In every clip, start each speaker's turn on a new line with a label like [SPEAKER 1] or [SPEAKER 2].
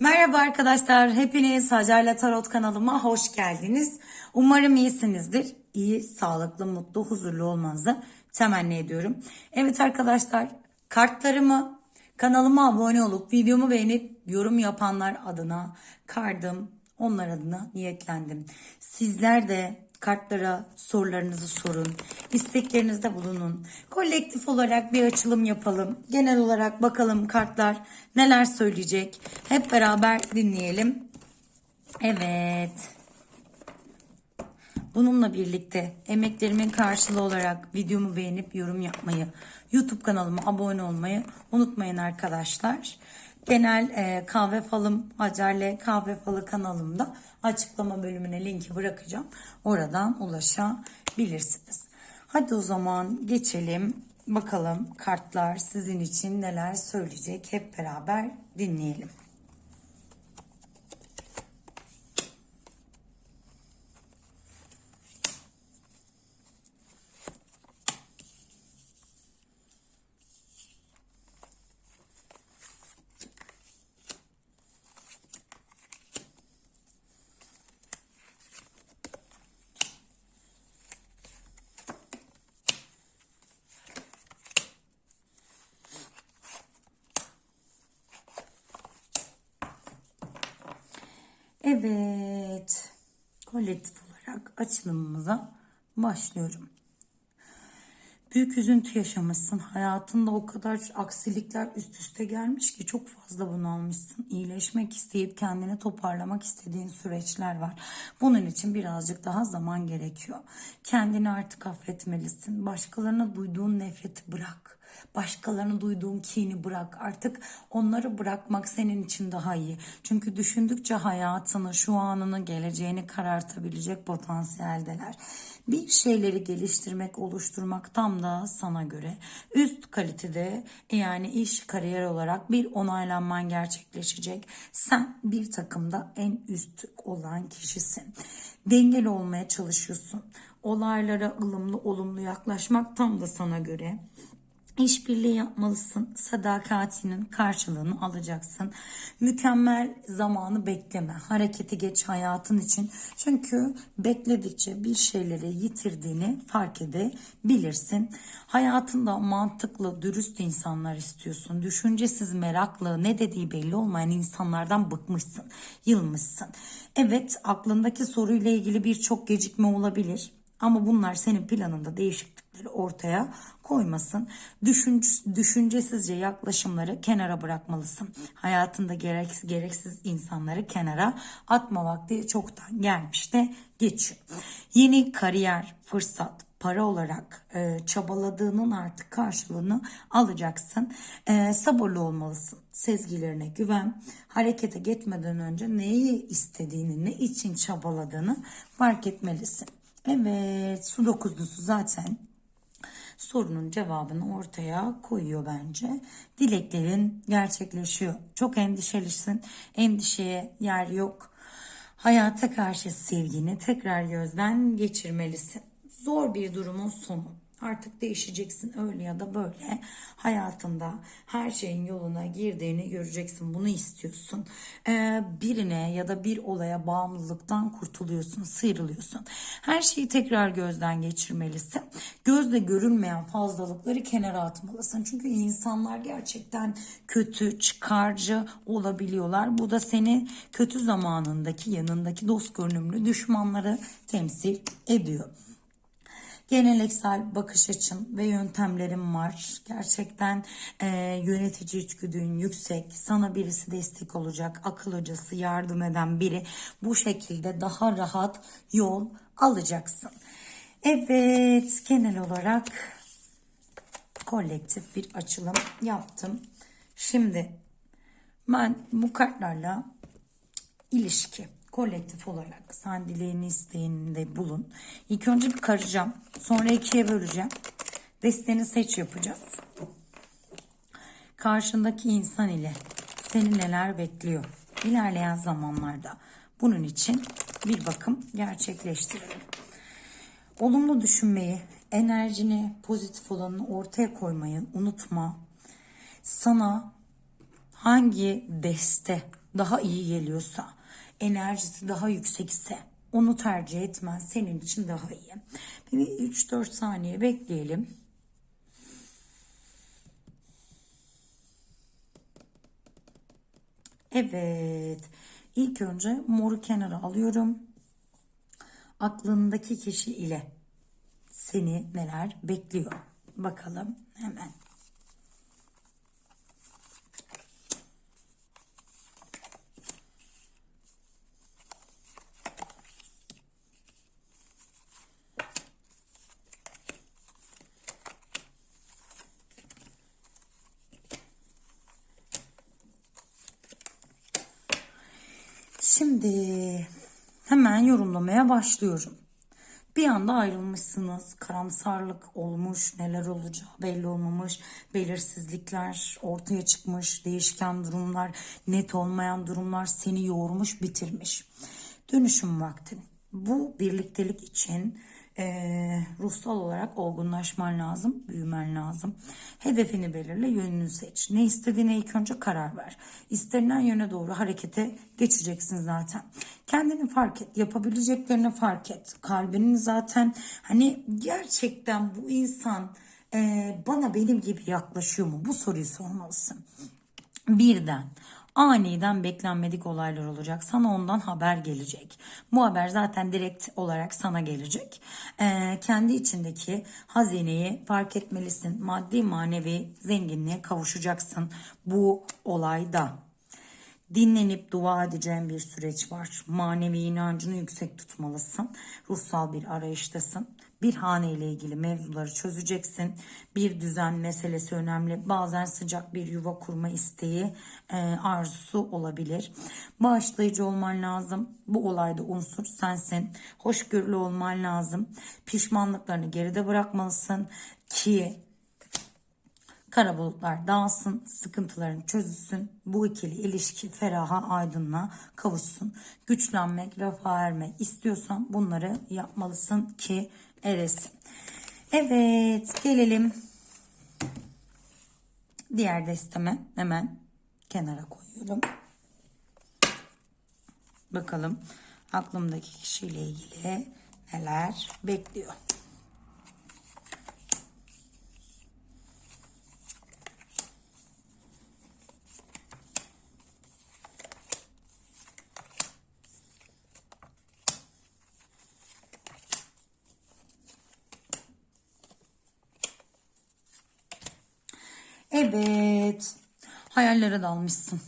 [SPEAKER 1] Merhaba arkadaşlar, hepiniz Hacer'le Tarot kanalıma hoş geldiniz. Umarım iyisinizdir. İyi, sağlıklı, mutlu, huzurlu olmanızı temenni ediyorum. Evet arkadaşlar, kartlarımı kanalıma abone olup videomu beğenip yorum yapanlar adına kardım, onlar adına niyetlendim. Sizler de kartlara sorularınızı sorun, isteklerinizde bulunun. Kolektif olarak bir açılım yapalım. Genel olarak bakalım kartlar neler söyleyecek. Hep beraber dinleyelim. Evet. Bununla birlikte emeklerimin karşılığı olarak videomu beğenip yorum yapmayı, YouTube kanalıma abone olmayı unutmayın arkadaşlar. Genel e, kahve falım Hacer'le kahve falı kanalımda açıklama bölümüne linki bırakacağım. Oradan ulaşabilirsiniz. Hadi o zaman geçelim. Bakalım kartlar sizin için neler söyleyecek hep beraber dinleyelim. Evet. Kolektif olarak açılımımıza başlıyorum. Büyük üzüntü yaşamışsın. Hayatında o kadar aksilikler üst üste gelmiş ki çok fazla bunalmışsın. İyileşmek isteyip kendini toparlamak istediğin süreçler var. Bunun için birazcık daha zaman gerekiyor. Kendini artık affetmelisin. Başkalarına duyduğun nefreti bırak. Başkalarına duyduğun kini bırak. Artık onları bırakmak senin için daha iyi. Çünkü düşündükçe hayatını, şu anını, geleceğini karartabilecek potansiyeldeler. Bir şeyleri geliştirmek, oluşturmak tam da sana göre. Üst kalitede yani iş, kariyer olarak bir onaylanman gerçekleşecek. Sen bir takımda en üst olan kişisin. Dengeli olmaya çalışıyorsun. Olaylara ılımlı, olumlu yaklaşmak tam da sana göre. İşbirliği yapmalısın. Sadakatinin karşılığını alacaksın. Mükemmel zamanı bekleme. Hareketi geç hayatın için. Çünkü bekledikçe bir şeyleri yitirdiğini fark edebilirsin. Hayatında mantıklı, dürüst insanlar istiyorsun. Düşüncesiz, meraklı, ne dediği belli olmayan insanlardan bıkmışsın, yılmışsın. Evet, aklındaki soruyla ilgili birçok gecikme olabilir. Ama bunlar senin planında değişiklikleri ortaya koymasın. Düşünce, düşüncesizce yaklaşımları kenara bırakmalısın. Hayatında gereksiz, gereksiz insanları kenara atma vakti çoktan gelmiş de geçiyor. Yeni kariyer, fırsat, para olarak e, çabaladığının artık karşılığını alacaksın. E, sabırlı olmalısın. Sezgilerine güven. Harekete geçmeden önce neyi istediğini, ne için çabaladığını fark etmelisin. Evet su dokuzlusu zaten sorunun cevabını ortaya koyuyor bence. Dileklerin gerçekleşiyor. Çok endişelisin. Endişeye yer yok. Hayata karşı sevgini tekrar gözden geçirmelisin. Zor bir durumun sonu. Artık değişeceksin öyle ya da böyle. Hayatında her şeyin yoluna girdiğini göreceksin bunu istiyorsun. Ee, birine ya da bir olaya bağımlılıktan kurtuluyorsun sıyrılıyorsun. Her şeyi tekrar gözden geçirmelisin. Gözle görülmeyen fazlalıkları kenara atmalısın. Çünkü insanlar gerçekten kötü çıkarcı olabiliyorlar. Bu da seni kötü zamanındaki yanındaki dost görünümlü düşmanları temsil ediyor geleneksel bakış açın ve yöntemlerim var. Gerçekten e, yönetici içgüdün yüksek. Sana birisi destek olacak. Akıl hocası yardım eden biri. Bu şekilde daha rahat yol alacaksın. Evet genel olarak kolektif bir açılım yaptım. Şimdi ben bu kartlarla ilişki kolektif olarak sen dileğini isteğinde bulun. İlk önce bir karacağım. Sonra ikiye böleceğim. Desteni seç yapacağız. Karşındaki insan ile seni neler bekliyor ilerleyen zamanlarda. Bunun için bir bakım gerçekleştirelim. Olumlu düşünmeyi, enerjini, pozitif olanını ortaya koymayı unutma. Sana hangi deste daha iyi geliyorsa, enerjisi daha yüksekse onu tercih etmen senin için daha iyi. Bir 3-4 saniye bekleyelim. Evet. İlk önce moru kenara alıyorum. Aklındaki kişi ile seni neler bekliyor? Bakalım hemen. Şimdi hemen yorumlamaya başlıyorum. Bir anda ayrılmışsınız. Karamsarlık olmuş, neler olacağı belli olmamış, belirsizlikler ortaya çıkmış, değişken durumlar, net olmayan durumlar seni yoğurmuş, bitirmiş. Dönüşüm vaktin. Bu birliktelik için eee, ruhsal olarak olgunlaşman lazım, büyümen lazım. Hedefini belirle, yönünü seç. Ne istediğine ilk önce karar ver. İstenilen yöne doğru harekete geçeceksin zaten. Kendini fark et, yapabileceklerini fark et. Kalbinin zaten hani gerçekten bu insan eee, bana benim gibi yaklaşıyor mu? Bu soruyu sormalısın. Birden aniden beklenmedik olaylar olacak. Sana ondan haber gelecek. Bu haber zaten direkt olarak sana gelecek. Ee, kendi içindeki hazineyi fark etmelisin. Maddi manevi zenginliğe kavuşacaksın bu olayda. Dinlenip dua edeceğin bir süreç var. Manevi inancını yüksek tutmalısın. Ruhsal bir arayıştasın. Bir hane ile ilgili mevzuları çözeceksin. Bir düzen meselesi önemli. Bazen sıcak bir yuva kurma isteği, e, arzusu olabilir. Bağışlayıcı olman lazım. Bu olayda unsur sensin. Hoşgörülü olman lazım. Pişmanlıklarını geride bırakmalısın ki Kara bulutlar dağılsın, sıkıntıların çözülsün, bu ikili ilişki feraha aydınlığa kavuşsun. Güçlenmek, refah ermek istiyorsan bunları yapmalısın ki eresin. Evet, gelelim diğer desteme hemen kenara koyuyorum. Bakalım aklımdaki kişiyle ilgili neler bekliyor. Evet. Hayallere dalmışsın.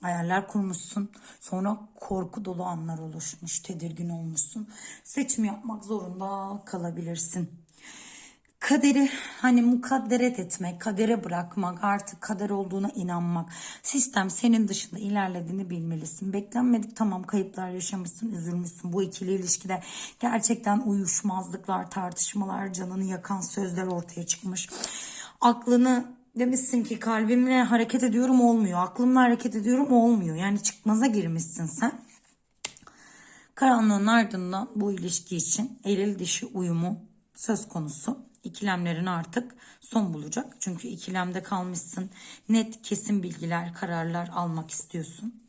[SPEAKER 1] Hayaller kurmuşsun. Sonra korku dolu anlar oluşmuş. Tedirgin olmuşsun. Seçim yapmak zorunda kalabilirsin. Kaderi hani mukadderet etmek, kadere bırakmak, artık kader olduğuna inanmak. Sistem senin dışında ilerlediğini bilmelisin. Beklenmedik tamam kayıplar yaşamışsın, üzülmüşsün. Bu ikili ilişkide gerçekten uyuşmazlıklar, tartışmalar, canını yakan sözler ortaya çıkmış. Aklını demişsin ki kalbimle hareket ediyorum olmuyor. Aklımla hareket ediyorum olmuyor. Yani çıkmaza girmişsin sen. Karanlığın ardından bu ilişki için eril dişi uyumu söz konusu. İkilemlerin artık son bulacak. Çünkü ikilemde kalmışsın. Net kesin bilgiler, kararlar almak istiyorsun.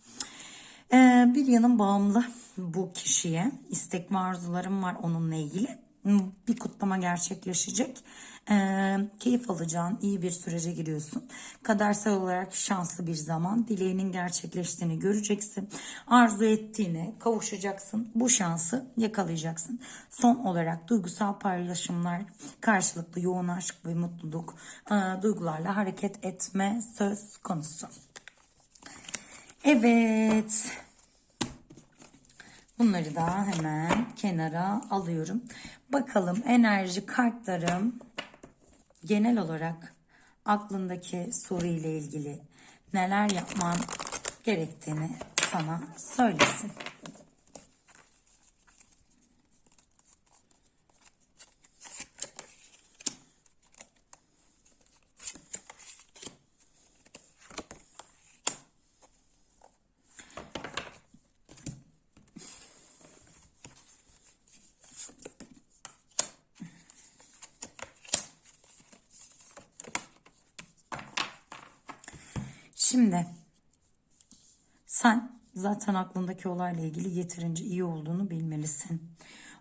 [SPEAKER 1] Ee, bir yanım bağımlı bu kişiye. İstek ve arzularım var onunla ilgili. Bir kutlama gerçekleşecek. Ee, keyif alacağın iyi bir sürece giriyorsun. Kadersel olarak şanslı bir zaman. Dileğinin gerçekleştiğini göreceksin. Arzu ettiğine kavuşacaksın. Bu şansı yakalayacaksın. Son olarak duygusal paylaşımlar, karşılıklı yoğun aşk ve mutluluk e, duygularla hareket etme söz konusu. Evet. Bunları da hemen kenara alıyorum. Bakalım enerji kartlarım genel olarak aklındaki soru ile ilgili neler yapman gerektiğini sana söylesin. Şimdi Sen zaten aklındaki olayla ilgili yeterince iyi olduğunu bilmelisin.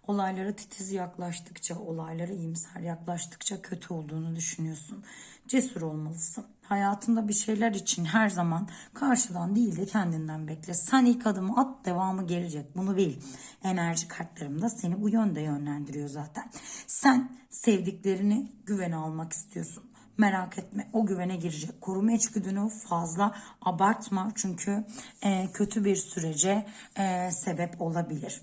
[SPEAKER 1] Olaylara titiz yaklaştıkça, olaylara iyimser yaklaştıkça kötü olduğunu düşünüyorsun. Cesur olmalısın. Hayatında bir şeyler için her zaman karşıdan değil de kendinden bekle. Sen ilk adımı at, devamı gelecek. Bunu bil. Enerji kartlarım da seni bu yönde yönlendiriyor zaten. Sen sevdiklerini güvene almak istiyorsun. Merak etme o güvene girecek. Koruma içgüdünü fazla abartma çünkü e, kötü bir sürece e, sebep olabilir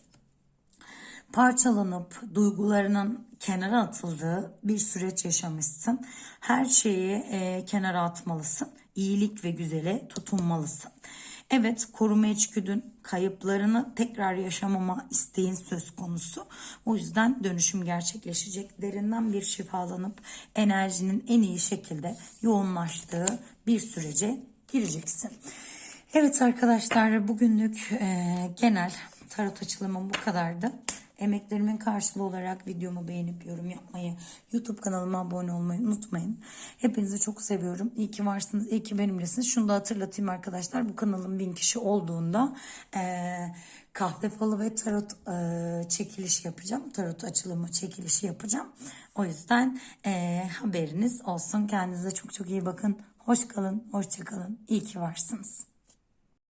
[SPEAKER 1] parçalanıp duygularının kenara atıldığı bir süreç yaşamışsın. Her şeyi e, kenara atmalısın. İyilik ve güzele tutunmalısın. Evet koruma içgüdün kayıplarını tekrar yaşamama isteğin söz konusu. O yüzden dönüşüm gerçekleşecek. Derinden bir şifalanıp enerjinin en iyi şekilde yoğunlaştığı bir sürece gireceksin. Evet arkadaşlar bugünlük e, genel tarot açılımım bu kadardı. Emeklerimin karşılığı olarak videomu beğenip yorum yapmayı, YouTube kanalıma abone olmayı unutmayın. Hepinizi çok seviyorum. İyi ki varsınız, iyi ki benimlesiniz. Şunu da hatırlatayım arkadaşlar. Bu kanalın bin kişi olduğunda eee kahve falı ve tarot eee, çekilişi yapacağım. Tarot açılımı çekilişi yapacağım. O yüzden eee, haberiniz olsun. Kendinize çok çok iyi bakın. Hoş kalın, hoşça kalın. İyi ki varsınız.